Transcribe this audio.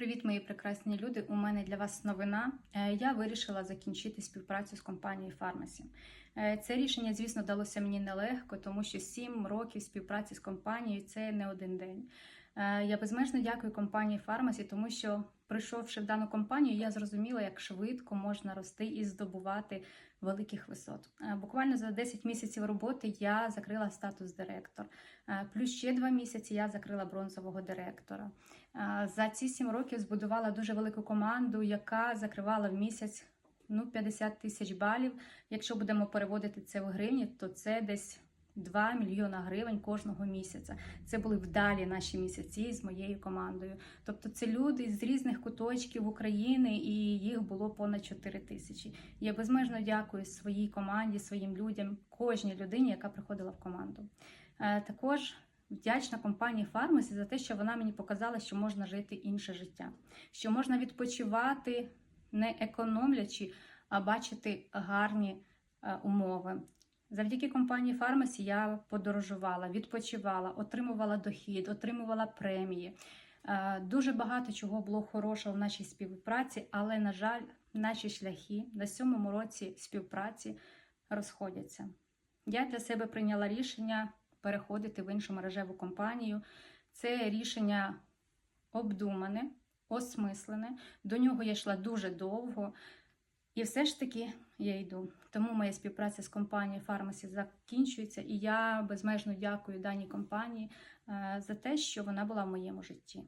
Привіт, мої прекрасні люди. У мене для вас новина. Е, Я вирішила закінчити співпрацю з компанією Фармасі. Е, Це рішення, звісно, далося мені нелегко, тому що 7 років співпраці з компанією це не один день. Е, Я безмежно дякую компанії Фармасі, тому що, прийшовши в дану компанію, я зрозуміла, як швидко можна рости і здобувати великих висот. Е, Буквально за 10 місяців роботи я закрила статус директор. Е, Плюс ще 2 місяці я закрила бронзового директора. За ці 7 років збудувала дуже велику команду, яка закривала в місяць ну, 50 тисяч балів. Якщо будемо переводити це в гривні, то це десь 2 мільйона гривень кожного місяця. Це були вдалі наші місяці з моєю командою. Тобто це люди з різних куточків України, і їх було понад 4 тисячі. Я безмежно дякую своїй команді, своїм людям, кожній людині, яка приходила в команду. Е, Також вдячна компанії Фармасі за те, що вона мені показала, що можна жити інше життя, що можна відпочивати, не економлячи, а бачити гарні е, умови. Завдяки компанії Фармасі я подорожувала, відпочивала, отримувала дохід, отримувала премії. Е, Дуже багато чого було хорошого в нашій співпраці, але, на жаль, наші шляхи на сьомому році співпраці розходяться. Я для себе прийняла рішення переходити в іншу мережеву компанію. Це рішення обдумане, осмислене. До нього я йшла дуже довго. І все ж таки я йду. Тому моя співпраця з компанією Фармасі закінчується, і я безмежно дякую даній компанії е, за те, що вона була в моєму житті.